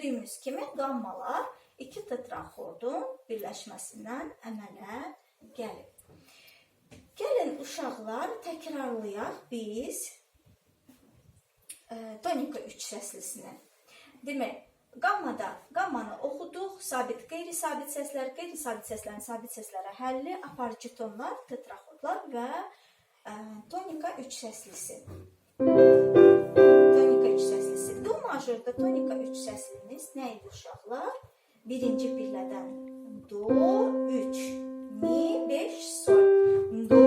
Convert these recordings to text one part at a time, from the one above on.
gördüyümüz kimi qammalar iki tetraxordun birləşməsindən əmələ gəlir. Gəlin uşaqlar təkrarlayaq biz e, tonika üç səslisini. Demək, qammada qammanı oxuduq, sabit, qeyri-sabit səslər, qeyri-sabit səslərin sabit səslərə həlli, aparıcı tonlar, tetraxordlar və e, tonika üç səslisi. Tonika üç səslisi. Do majorda tonika üç səslimiz nə idi uşaqlar? Birinci pillədən do, üç, mi, beş, sol. Do,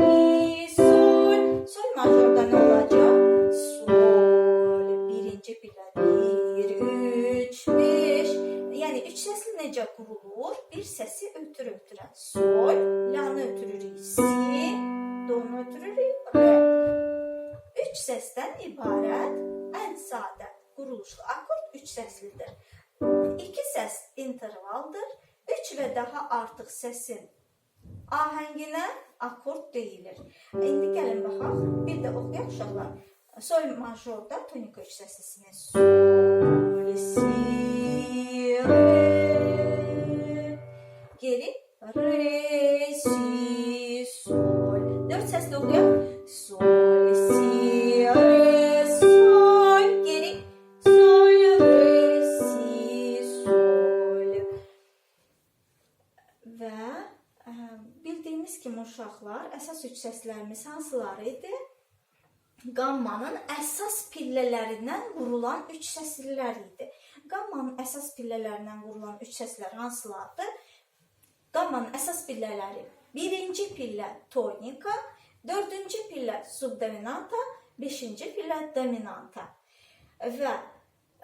mi, sol. Sol majorda nə olacaq? Sol. Birinci pillə bir, üç, beş. Yəni üç səsli necə qurulur? Bir səsi ötür-ötürən sol, lanı ötürürük si, donu ötürürük re. Üç səsdən ibarət ən sadə quruluşlu akord üç səslidir. İki səs intervaldır. Üç və daha artıq səsin ahənginə akord deyilir. İndi gəlin baxaq. Bir də oxuyaq uşaqlar. Sol majorda tonika üç səslisini. Sol, si, re. Geri re, kimi uşaqlar, əsas üç səslərimiz hansıları idi? Qammanın əsas pillələrindən qurulan üç səslilər idi. Qammanın əsas pillələrindən qurulan üç səslər hansılardır? Qammanın əsas pillələri birinci pillə tonika, dördüncü pillə subdominanta, beşinci pillə dominanta. Və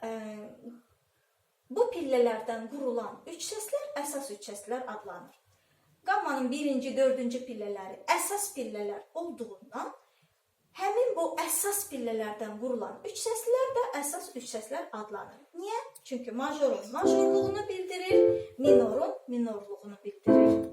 ə, bu pillələrdən qurulan üç səslər əsas üç səslər adlanır. Qammanın birinci, dördüncü pillələri əsas pillələr olduğundan həmin bu əsas pillələrdən qurulan üç səslər də əsas üç səslər adlanır. Niyə? Çünki majorun majorluğunu bildirir, minorun minorluğunu bildirir.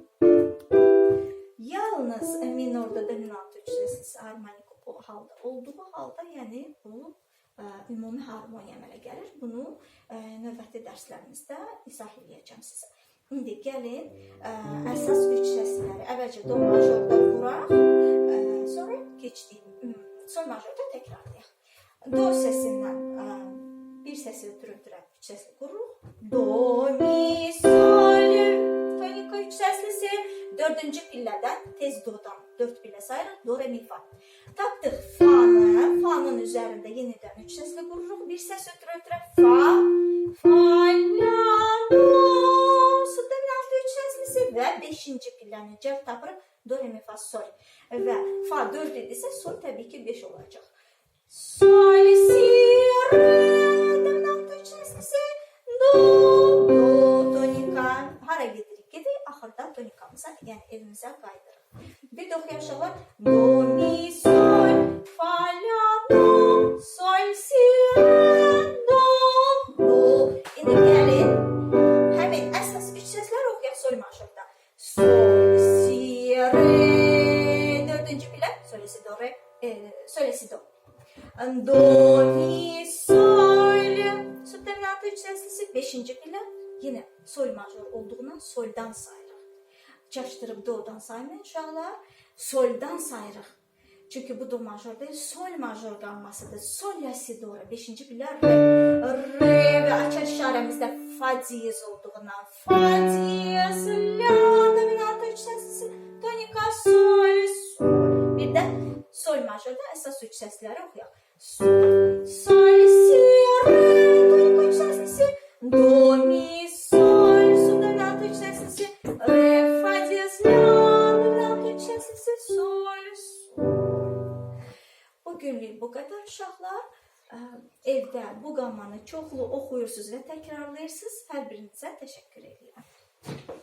Yalnız e, minorda dominant üç səslisi harmonik o halda olduğu halda, yəni bu ə, ümumi harmoniya əmələ gəlir. Bunu ə, növbəti dərslərimizdə izah edəcəm sizə. İndi gəlin ə, əsas üç səsləri əvvəlcə do majorda quraq, ə, sonra keçdik ım, sol majorda təkrarlayaq. Do səsindən ə, bir səsi ötürə-ötürə üç səsli qururuq. Do, mi, sol, tonika üç səslisi. Dördüncü pillədən tez dodan dörd pillə sayırıq. Do, re, mi, fa. Tapdıq fa-nı, fa-nın üzərində yenidən üç səsli qururuq. Bir səs ötürə-ötürə fa, fa, la, və beşinci pillənin cəv tapırıq. Do, re, mi, fa, sol. Və fa 4 idisə sol təbii ki 5 olacaq. Sol, si, re, dominant üç səslisi, do, do, tonika. Hara gedirik? Gedirik axırda tonikamıza, yəni evimizə qayıdırıq. Bir də oxuyaq Do, mi, sol, fa, la, do, si, do, re, e, sol, si, do. Do, mi, sol, subdominant üç səslisi, beşinci pillə, yenə sol major olduğundan soldan sayırıq. Çaşdırıb do'dan saymayın uşaqlar, soldan sayırıq. Çünki bu do major deyil, sol major qammasıdır. Sol, la, si, do, re. Beşinci pillə re. Re və açar işarəmizdə fa diyez olduğundan fa diyez, la, majorda əsas üç səsləri oxuyaq. Sol, sol, si, re, tonika üç səslisi, do, mi, sol, subdominant üç səslisi, re, fa diyez, la, dominant üç səslisi, sol, sol. Bugünlük bu qədər uşaqlar. Ə, Evdə bu qammanı çoxlu oxuyursunuz və təkrarlayırsınız. Hər birinizə təşəkkür edirəm.